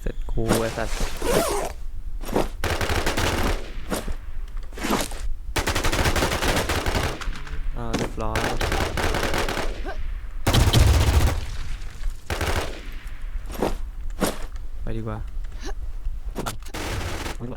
เสร็จกูไอ้สัตว์อ่าเรียบร้อยไปดีกว่าไม่ต้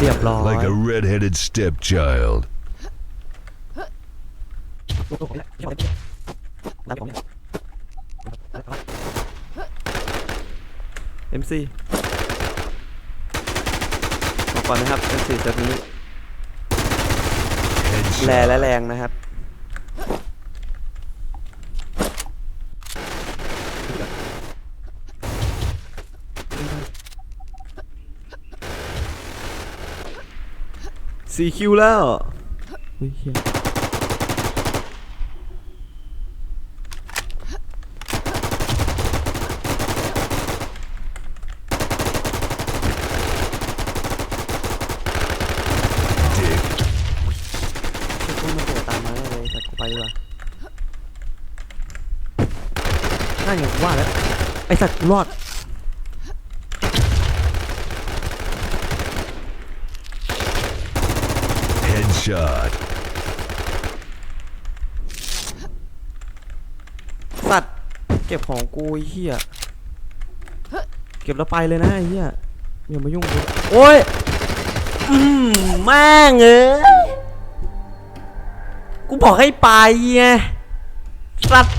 เรียบร้อย Like a red-headed stepchild. เอ็มซีบอกก่อนนะครับเอ็มซีตัวนี้แรและ Headshot. แรงนะครับ สี่คิวแล้วเฮ้ยเหี้ย Dick. ต้องมาโผล่ตามมาแน่เลยแต่กูไปดีกว่าน่าอย่างว่าแล้ว ไอสัตว์กูรอด Headshot. สัตว์เก็บของกูไอ้เฮียเก็บแล้วไปเลยนะไอ้เฮียอย่ามายุ่งกูโอ้ยอืมแม่งเอ้ยกูบอกให้ไปไงสัตว์